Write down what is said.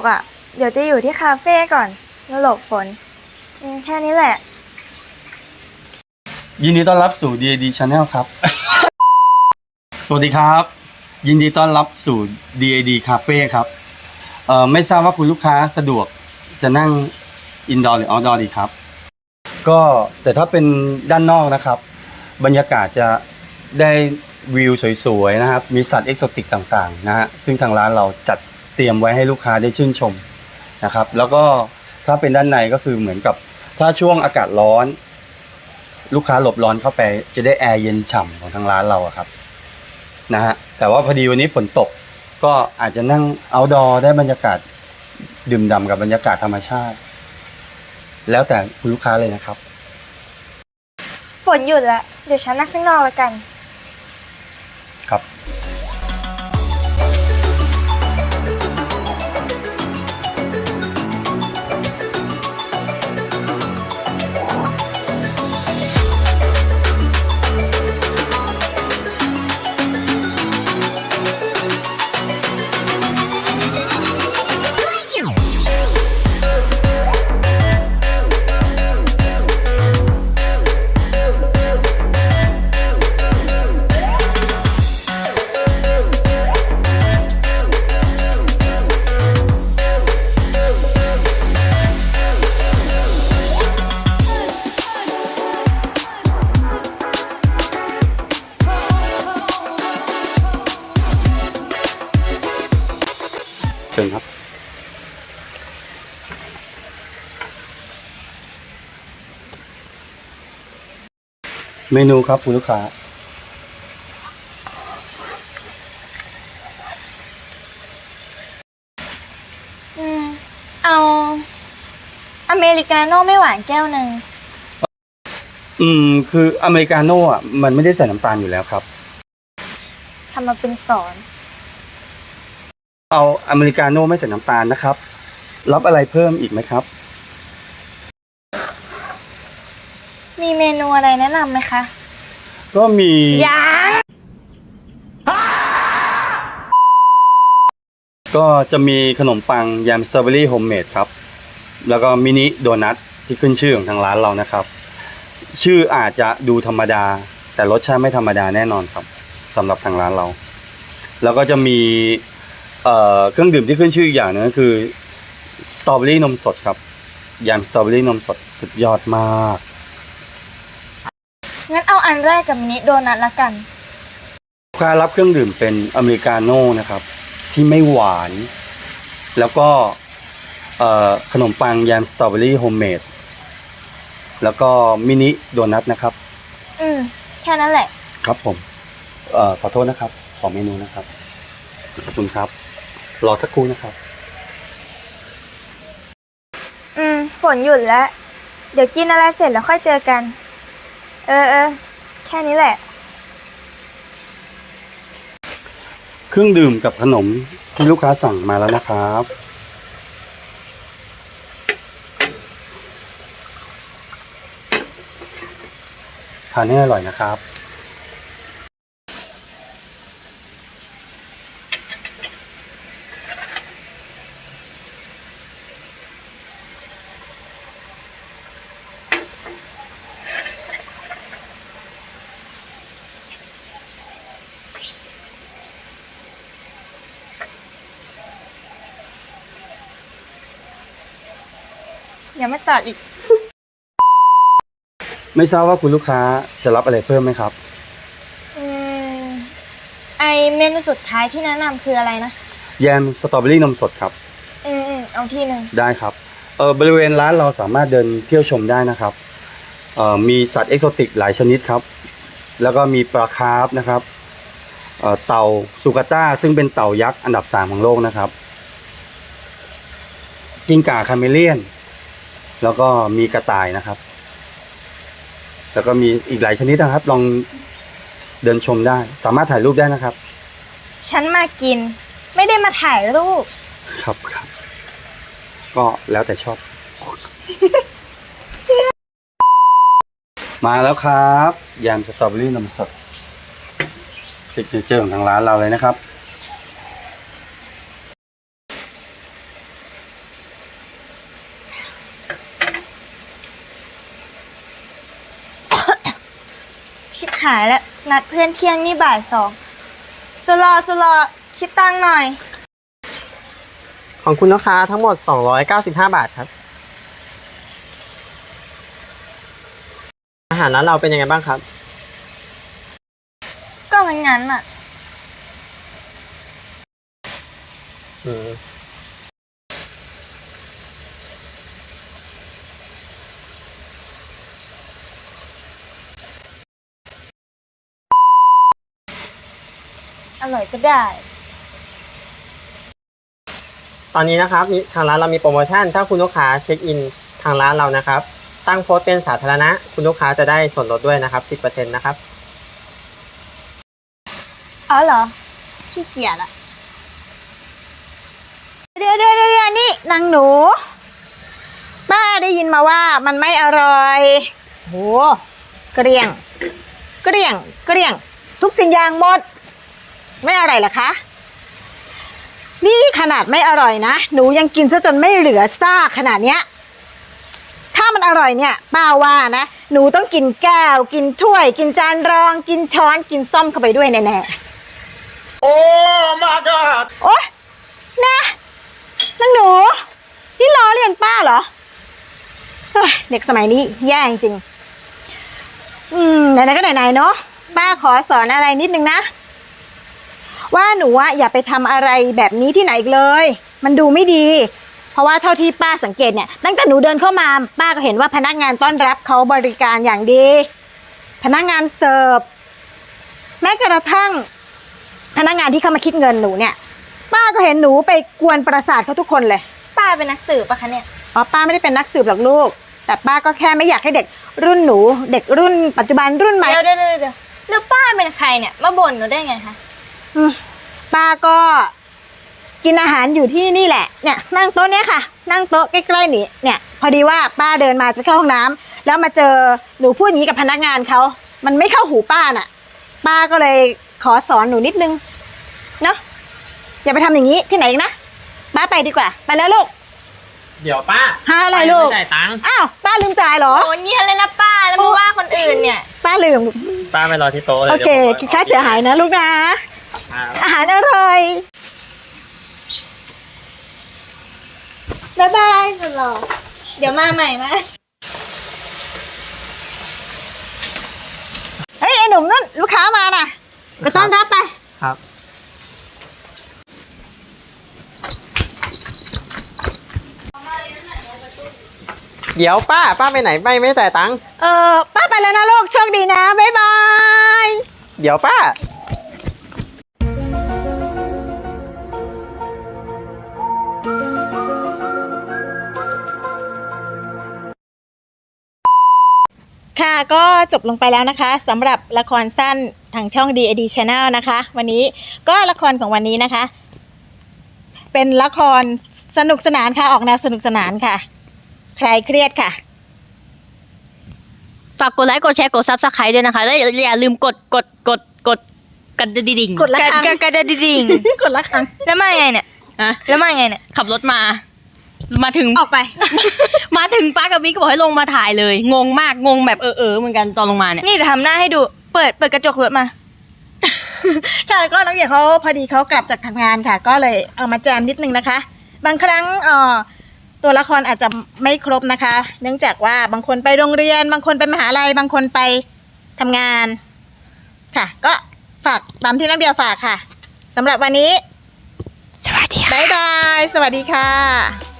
กอะ เดี๋ยวจะอยู่ที่คาเฟ่ก่อนแล้วหลบฝนอืมแค่นี้แหละ ยินดีต้อนรับสู่ DAD Channel ครับ สวัสดีครับ ยินดีต้อนรับสู่ DAD Cafe ครับเอ่อไม่ทราบว่าคุณลูกค้าสะดวกจะนั่งอินดอร์หรือ o อ t ดอร์ดีครับ ก็แต่ถ้าเป็นด้านนอกนะครับ บรรยากาศจะได้วิวสวยๆนะครับ มีสัตว์เอกโซติกต่างๆนะฮะซึ่งทางร้านเราจัด เตรียมไว้ให้ลูกค้าได้ชื่นชมนะครับ แล้วก็ถ้าเป็นด้านในก็คือเหมือนกับ ถ้าช่วงอากาศร้อน ลูกค้าหลบร้อนเข้าไปจะได้แอร์เย็นฉ่ำของทางร้านเราครับนะฮะแต่ว่าพอดีวันนี้ฝนตกก็อาจจะนั่งเอาดอได้บรรยากาศดื่มด่ำกับบรรยากาศธรรมชาติ แล้วแต่คุณลูกค้าเลยนะครับ ฝนหยุดแล้ว เดี๋ยวฉันนั่งข้างนอกแล้วกัน เชิญครับเมนูครับคุณลูกค้า อืม เอา อเมริกาโน่ไม่หวานแก้วหนึ่ง อืม คืออเมริกาโน่อะมันไม่ได้ใส่น้ำตาลอยู่แล้วครับ ทำมาเป็นสอน เอาอเมริกาโน่ไม่ใส่น้ำตาลนะครับ รับอะไรเพิ่มอีกไหมครับ มีเมนูอะไรแนะนำไหมคะ ก็มี ยังก็จะมีขนมปังแยมสตรอเบอรี่โฮมเมดครับ แล้วก็มินิโดนัทที่ขึ้นชื่อของทางร้านเรานะครับ ชื่ออาจจะดูธรรมดา แต่รสชาติไม่ธรรมดาแน่นอนครับสำหรับทางร้านเรา แล้วก็จะมี เอ่อเครื่องดื่มที่ขึ้นชื่ออีกอย่างหนึงก็คือสตรอเบอรี่นมสดครับแยมสตรอเบอรี่นมสดสุดยอดมาก งั้นเอาอันแรกกับมินิโดนัทละกัน ลูกค้ารับเครื่องดื่มเป็นอเมริกาโน่นะครับ ที่ไม่หวาน แล้วก็เอ่อขนมปังแยมสตรอเบอรี่โฮมเมดแล้วก็มินิโดนัทนะครับ อืม แค่นั้นแหละ ครับผมเอ่อขอโทษนะครับ ขอเมนูนะครับ ขอบคุณครับ รอสักครู่นะครับ อืม ฝนหยุดแล้ว เดี๋ยวกินอะไรเสร็จแล้วค่อยเจอกัน เออเออแค่นี้แหละ เครื่องดื่มกับขนมที่ลูกค้าสั่งมาแล้วนะครับ ทานให้อร่อยนะครับ อย่ามาตัดอีก ไม่ทราบว่าคุณลูกค้าจะรับอะไรเพิ่มไหมครับ อืม ไอเมนูสุดท้ายที่แนะนำคืออะไรนะ แยมสตรอเบอรี่นมสดครับ อืมอืมเอาที่หนึ่งได้ครับ เออบริเวณร้านเราสามารถเดินเที่ยวชมได้นะครับ เอ่อมีสัตว์เอกโซติกหลายชนิดครับ แล้วก็มีปลาคาร์ฟนะครับ เอ่อเต่าสุกาต้าซึ่งเป็นเต่ายักษ์อันดับสามของโลกนะครับ กิ้งก่าคาเมเลียน แล้วก็มีกระต่ายนะครับ แล้วก็มีอีกหลายชนิดนะครับ ลองเดินชมได้ สามารถถ่ายรูปได้นะครับ ฉันมากิน ไม่ได้มาถ่ายรูป ครับครับ ก็แล้วแต่ชอบ มาแล้วครับยำสตรอเบอรี่นมสดซิกเนเจอร์ของทางร้านเราเลยนะครับ ชิบหายแล้ว นัดเพื่อนเที่ยงนี่บ่ายสองสุรอสุรอคิดตังค์หน่อย ของคุณลูกค้าทั้งหมด 295 บาทครับ อาหารร้านเราเป็นยังไงบ้างครับ ก็มันงั้นอะ อืม อร่อยก็ได้ ตอนนี้นะครับมีทางร้านเรามีโปรโมชั่น ถ้าคุณลูกค้าเช็คอินทางร้านเรานะครับ ตั้งโพสต์เป็นสาธารณะ คุณลูกค้าจะได้ส่วนลดด้วยนะครับ 10%นะครับ อ๋อเหรอขี้เกียจอะเดี๋ยวเดี๋ยวเดี๋ยวนี่นางหนู ป้าได้ยินมาว่ามันไม่อร่อยโหเกลี้ยง เกลี้ยง เกลี้ยง ทุกสิ่งอย่างหมด ไม่อร่อยเหรอคะ นี่ขนาดไม่อร่อยนะ หนูยังกินซะจนไม่เหลือซากขนาดเนี้ย ถ้ามันอร่อยเนี่ยป้าว่านะ หนูต้องกินแก้ว กินถ้วย กินจานรอง กินช้อน กินซ่อมเข้าไปด้วยแน่ๆ Oh my god! โอ๊ยนะนางหนู นี่ล้อเลียนป้าเหรอเฮ้ยเด็กสมัยนี้แย่จริงๆอืม ไหนๆก็ไหนๆเนาะป้าขอสอนอะไรนิดนึงนะ ว่าหนูอะอย่าไปทำอะไรแบบนี้ที่ไหนอีกเลย มันดูไม่ดี เพราะว่าเท่าที่ป้าสังเกตเนี่ยตั้งแต่หนูเดินเข้ามาป้าก็เห็นว่าพนักงานต้อนรับเขาบริการอย่างดี พนักงานเสิร์ฟแม้กระทั่งพนักงานที่เข้ามาคิดเงินหนูเนี่ย ป้าก็เห็นหนูไปกวนประสาทเขาทุกคนเลย ป้าเป็นนักสืบปะคะเนี่ยอ๋อป้าไม่ได้เป็นนักสืบหรอกลูก แต่ป้าก็แค่ไม่อยากให้เด็กรุ่นหนู เด็กรุ่นปัจจุบันรุ่นใหม่เดี๋ยวเดี๋ยวเดี๋ยวเดี๋ยวแล้วป้าเป็นใครเนี่ยมาบ่นหนูได้ไงคะอืม ป้าก็กินอาหารอยู่ที่นี่แหละ เนี่ย นั่งโต๊ะเนี้ยค่ะ นั่งโต๊ะใกล้ๆนี่เนี่ย พอดีว่าป้าเดินมาจะเข้าห้องน้ำแล้วมาเจอหนูพูดอย่างนี้กับพนักงานเขา มันไม่เข้าหูป้าน่ะ ป้าก็เลยขอสอนหนูนิดนึง เนาะอย่าไปทำอย่างนี้ที่ไหนอีกนะป้าไปดีกว่า ไปแล้วลูก เดี๋ยวป้าหาอะไรลูกม่จ่ายตังค์ อ้าว ป้าลืมจ่ายเหรอโอ้เงียบเลยนะป้า แล้วมาว่าคนอื่นเนี่ย ป้าลืม ป้าไปรอที่โต๊ะเลย โอเคดี๋ยวผมคิดค่าเสียหายนะลูกนะครับอาหารอร่อย บ๊ายบายสุดหล่อเดี๋ยวมาใหม่นะ เฮ้ย ไอ้หนุ่มนั่นลูกค้ามาน่ะไปต้อนรับไป ครับ เดี๋ยวป้า ป้าไปไหนไม่ไม่จ่ายตังค์ เออป้าไปแล้วนะลูกโชคดีนะ บ๊ายบาย เดี๋ยวป้า ก็จบลงไปแล้วนะคะสำหรับละครสั้นทางช่อง DAD Channel นะคะ วันนี้ก็ละครของวันนี้นะคะ เป็นละครสนุกสนานค่ะ ออกแนวสนุกสนานค่ะ ใครเครียดค่ะ ฝากกดไลค์กดแชร์กดซับสไครต์ด้วยนะคะแล้วอย่าลืมกดกดกดกดกระดิ่งกดละครั้งกระกระดดิ่งกดละครั้งแล้วมาไงเนี่ย อะแล้วมาไงเนี่ย ขับรถมา มาถึง ออกไป มาถึงป้ากับบิ๊กก็บอกให้ลงมาถ่ายเลย งงมากงงแบบเออเออเหมือนกันตอนลงมาเนี่ยนี่เดี๋ยวทำหน้าให้ดู เปิดเปิดกระจกรถมา ค่ะก็น้องเดียเขาพอดีเขากลับจากทำงานค่ะ ก็เลยเอามาแจมนิดนึงนะคะ บางครั้งเอ่อตัวละครอาจจะไม่ครบนะคะ เนื่องจากว่าบางคนไปโรงเรียน บางคนไปมหาลัยบางคนไปทำงาน ค่ะ ก็ฝากตามที่น้องเดียฝากค่ะสำหรับวันนี้สวัสดีค่ะ บ๊ายบาย สวัสดีค่ะ